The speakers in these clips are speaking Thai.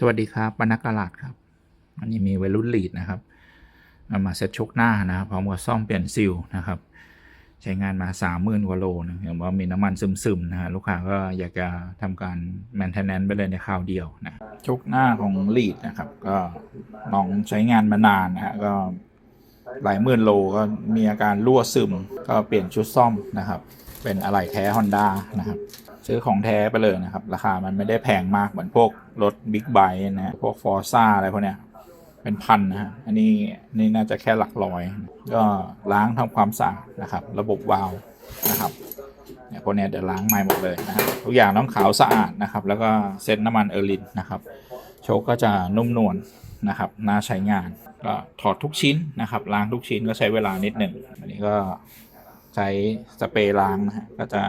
สวัสดีครับปนักกลาดครับ อันนี้มีวัยรุ่นลีดนะครับเอามาเซ็ตชกหน้านะครับพร้อมกับซ่อมเปลี่ยนซิลนะครับ ใช้งานมาสามหมื่นกว่าโลนะเห็นว่ามีน้ำมันซึมๆนะฮะลูกค้าก็อยากจะทำการแมนเทนแนนไปเลยในคราวเดียวนะชกหน้าของลีดนะครับ ก็ลองใช้งานมานานนะฮะก็หลายหมื่นโลก็มีอาการรั่วซึม ก็เปลี่ยนชุดซ่อมนะครับ เป็นอะไหล่แท้ Honda นะครับ ซื้อของแท้ไปเลยนะครับ ราคามันไม่ได้แพงมากเหมือนพวกรถบิ๊กไบค์นะ พวกฟอร์ซ่าอะไรพวกเนี้ยเป็นพันนะฮะ อันนี้นี่น่าจะแค่หลักร้อย ก็ล้างทำความสะอาดนะครับ ระบบวาล์วนะครับเนี่ยพวกเนี้ยเดี๋ยวล้างใหม่หมดเลยนะฮะทุกอย่างต้องขาวสะอาดนะครับ แล้วก็เซ็ตน้ำมันเออร์ลินนะครับ โชคก็จะนุ่มนวลนะครับน่าใช้งาน ก็ถอดทุกชิ้นนะครับ ล้างทุกชิ้นก็ใช้เวลานิดหนึ่งอันนี้ก็ใช้สเปรย์ล้างนะฮะก็จะ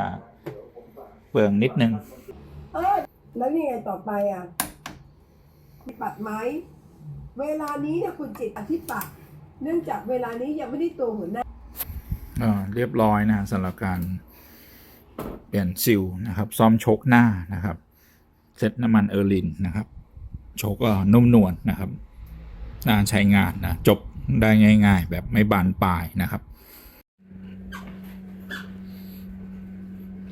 เปลืองนิดนึง เออแล้วนี่ไงต่อไปอะมีปัดไหม เวลานี้เนี่ยคุณจิตอธิปัดเนื่องจากเวลานี้ยังไม่ได้ตัวหัวหน้าก็เรียบร้อยนะฮะสำหรับการเปลี่ยนซิลนะครับ ซ่อมโชคหน้านะครับ เซ็ตน้ำมันเออร์ลินนะครับ โชคก็นุ่มนวลนะครับน่าใช้งานนะ จบได้ง่าย ๆ แบบไม่บานปลายนะครับ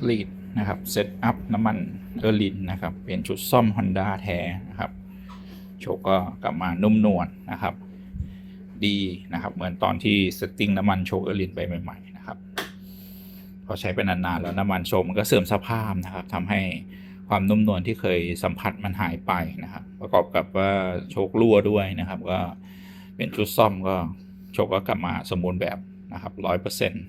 ลีด นะครับเซตอัพน้ำมันเออร์ลินนะครับ เป็นชุดซ่อม Honda แท้นะครับ โชคก็กลับมานุ่มนวลนะครับ ดีนะครับ เหมือนตอนที่เซตติ้งน้ำมันโชคเออร์ลินไปใหม่ๆนะครับพอใช้ไปนานๆแล้วน้ำมันโชคมันก็เสื่อมสภาพนะครับทำให้ความนุ่มนวลที่เคยสัมผัสมันหายไปนะครับ ประกอบกับว่าโชครั่วด้วยนะครับ ก็เป็นชุดซ่อมก็โชคก็กลับมาสมบูรณ์แบบนะครับร้อยเปอร์เซ็นต์